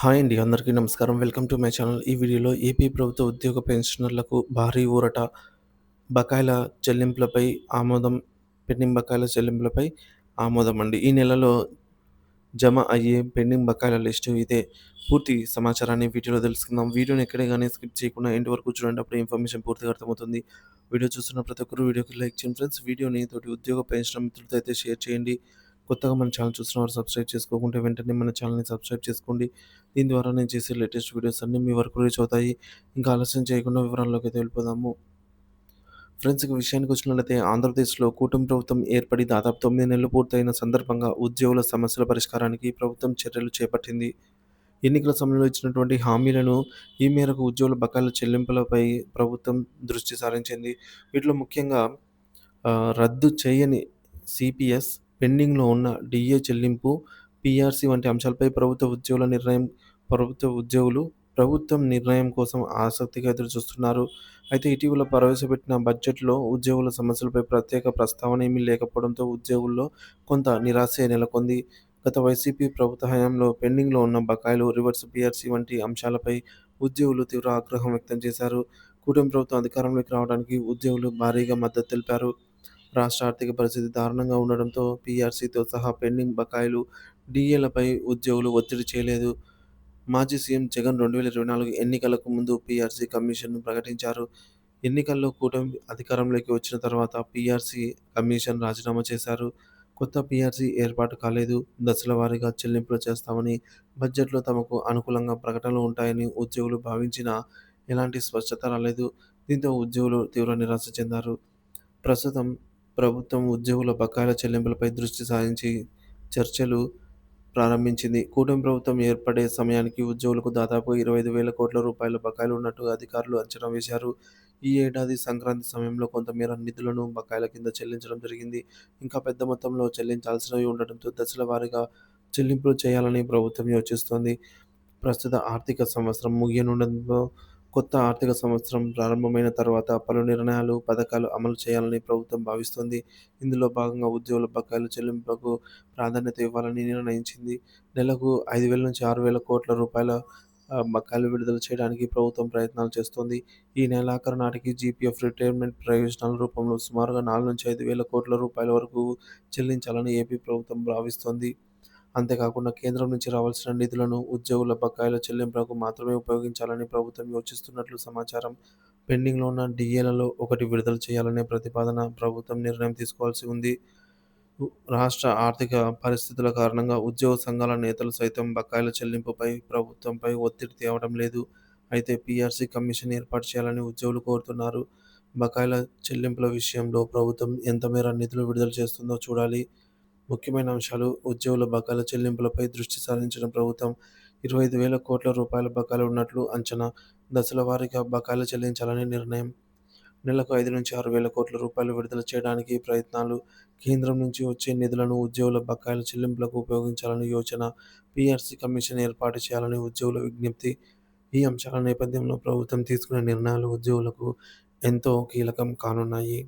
Hi అండి. అందరికీ నమస్కారం. Welcome to my channel. ఈ వీడియోలో ఏపీ ప్రభుత్వ ఉద్యోగ పెన్షనర్లకు భారీ ఊరట. బకాయిల చెల్లింపులపై ఆమోదం. పెండింగ్ బకాయిల చెల్లింపులపై ఆమోదం అండి. ఈ నెలలో జమ అయ్యే పెండింగ్ బకాయిల లిస్టు ఇదే. పూర్తి సమాచారాన్ని వీడియోలో తెలుసుకుందాం. వీడియోని ఎక్కడే కానీ స్కిప్ చేయకుండా ఎండ్ వరకు చూడండి. అప్పుడు ఇన్ఫర్మేషన్ పూర్తిగా అర్థమవుతుంది. వీడియో చూస్తున్న ప్రతి ఒక్కరు వీడియోకి లైక్ చేయండి ఫ్రెండ్స్. వీడియోని తోటి ఉద్యోగ పెన్షన్ మిత్రులతో అయితే షేర్ చేయండి. కొత్తగా మన ఛానల్ చూస్తున్నవారు సబ్స్క్రైబ్ చేసుకోకుంటే వెంటనే మన ఛానల్‌ని సబ్స్క్రైబ్ చేసుకోండి. దీని ద్వారా నేను చేసే లేటెస్ట్ వీడియోస్ అన్నీ మీ వరకు రీచ్ అవుతాయి. ఇంకా ఆలస్యం చేయకుండా వివరాల్లోకి అయితే వెళ్ళిపోదాము. ఫ్రెండ్స్ విషయానికి వచ్చినట్లయితే ఆంధ్రప్రదేశ్‌లో కూటమి ప్రభుత్వం ఏర్పడి దాదాపు తొమ్మిది నెలలు పూర్తయిన సందర్భంగా ఉద్యోగుల సమస్యల పరిష్కారానికి ప్రభుత్వం చర్యలు చేపట్టింది. ఎన్నికల సమయంలో ఇచ్చినటువంటి హామీలను ఈ మేరకు ఉద్యోగుల బకాయిల చెల్లింపులపై ప్రభుత్వం దృష్టి సారించింది. వీటిలో ముఖ్యంగా రద్దు చేయని సీపీఎస్, పెండింగ్‌లో ఉన్న డిఏ చెల్లింపు, పీఆర్సీ వంటి అంశాలపై ప్రభుత్వ ఉద్యోగుల నిర్ణయం ప్రభుత్వ ఉద్యోగులు ప్రభుత్వం నిర్ణయం కోసం ఆసక్తిగా ఎదురుచూస్తున్నారు. అయితే ఇటీవల ప్రవేశపెట్టిన బడ్జెట్‌లో ఉద్యోగుల సమస్యలపై ప్రత్యేక ప్రస్తావన ఏమీ లేకపోవడంతో ఉద్యోగుల్లో కొంత నిరాశే నెలకొంది. గత వైసీపీ ప్రభుత్వ హయాంలో పెండింగ్‌లో ఉన్న బకాయిలు, రివర్స్ పీఆర్సీ వంటి అంశాలపై ఉద్యోగులు తీవ్ర ఆగ్రహం వ్యక్తం చేశారు. కూటమి ప్రభుత్వం అధికారంలోకి రావడానికి ఉద్యోగులు భారీగా మద్దతు తెలిపారు. రాష్ట్ర ఆర్థిక పరిస్థితి దారుణంగా ఉండడంతో పీఆర్సీతో సహా పెండింగ్ బకాయిలు, డిఏలపై ఉద్యోగులు ఒత్తిడి చేయలేదు. మాజీ సీఎం జగన్ 2024 ఎన్నికలకు ముందు పీఆర్సీ కమిషన్‌ను ప్రకటించారు. ఎన్నికల్లో కూటమి అధికారంలోకి వచ్చిన తర్వాత పీఆర్సీ కమిషన్ రాజీనామా చేశారు. కొత్త పీఆర్సీ ఏర్పాటు కాలేదు. దశల వారీగా చెల్లింపులు చేస్తామని, బడ్జెట్‌లో తమకు అనుకూలంగా ప్రకటనలు ఉంటాయని ఉద్యోగులు భావించినా ఎలాంటి స్పష్టత రాలేదు. దీంతో ఉద్యోగులు తీవ్ర నిరాశ చెందారు. ప్రస్తుతం ప్రభుత్వం ఉద్యోగుల బకాయిల చెల్లింపులపై దృష్టి సారించి చర్చలు ప్రారంభించింది. కూటమి ప్రభుత్వం ఏర్పడే సమయానికి ఉద్యోగులకు దాదాపు 25,000 కోట్ల రూపాయల బకాయిలు ఉన్నట్టు అధికారులు అంచనా వేశారు. ఈ ఏడాది సంక్రాంతి సమయంలో కొంతమేర నిధులను బకాయిల కింద చెల్లించడం జరిగింది. ఇంకా పెద్ద మొత్తంలో చెల్లించాల్సినవి ఉండడంతో దశల వారీగా చెల్లింపులు చేయాలని ప్రభుత్వం యోచిస్తోంది. ప్రస్తుత ఆర్థిక సంవత్సరం ముగియనుండడంతో కొత్త ఆర్థిక సంవత్సరం ప్రారంభమైన తర్వాత పలు నిర్ణయాలు, పథకాలు అమలు చేయాలని ప్రభుత్వం భావిస్తోంది. ఇందులో భాగంగా ఉద్యోగుల బకాయిల చెల్లింపులకు ప్రాధాన్యత ఇవ్వాలని నిర్ణయించింది. నెలకు 5,000-6,000 కోట్ల రూపాయల బకాయిలు విడుదల చేయడానికి ప్రభుత్వం ప్రయత్నాలు చేస్తోంది. ఈ నెలాఖరు నాటికి జీపీఎఫ్, రిటైర్మెంట్ ప్రయోజనాల రూపంలో సుమారుగా 4-5వేల కోట్ల రూపాయల వరకు చెల్లించాలని ఏపీ ప్రభుత్వం భావిస్తోంది. అంతేకాకుండా కేంద్రం నుంచి రావాల్సిన నిధులను ఉద్యోగుల బకాయిల చెల్లింపులకు మాత్రమే ఉపయోగించాలని ప్రభుత్వం యోచిస్తున్నట్లు సమాచారం. పెండింగ్‌లో ఉన్న డిఏలలో ఒకటి విడుదల చేయాలనే ప్రతిపాదన ప్రభుత్వం నిర్ణయం తీసుకోవాల్సి ఉంది. రాష్ట్ర ఆర్థిక పరిస్థితుల కారణంగా ఉద్యోగ సంఘాల నేతలు సైతం బకాయిల చెల్లింపుపై ప్రభుత్వంపై ఒత్తిడి తేవడం లేదు. అయితే పీఆర్సీ కమిషన్ ఏర్పాటు చేయాలని ఉద్యోగులు కోరుతున్నారు. బకాయిల చెల్లింపుల విషయంలో ప్రభుత్వం ఎంత మేర నిధులు విడుదల చేస్తుందో చూడాలి. ముఖ్యమైన అంశాలు ఉద్యోగుల బకాయిల చెల్లింపులపై దృష్టి సారించిన ప్రభుత్వం 25,000 కోట్ల రూపాయల బకాయిలు ఉన్నట్లు అంచనా. దశల వారీగా బకాయిలు చెల్లించాలని నిర్ణయం. నెలకు 5-6వేల కోట్ల రూపాయలు విడుదల చేయడానికి ప్రయత్నాలు. కేంద్రం నుంచి వచ్చే నిధులను ఉద్యోగుల బకాయిల చెల్లింపులకు ఉపయోగించాలని యోచన. పీఆర్సీ కమిషన్ ఏర్పాటు చేయాలని ఉద్యోగుల విజ్ఞప్తి. ఈ అంశాల నేపథ్యంలో ప్రభుత్వం తీసుకునే నిర్ణయాలు ఉద్యోగులకు ఎంతో కీలకం కానున్నాయి.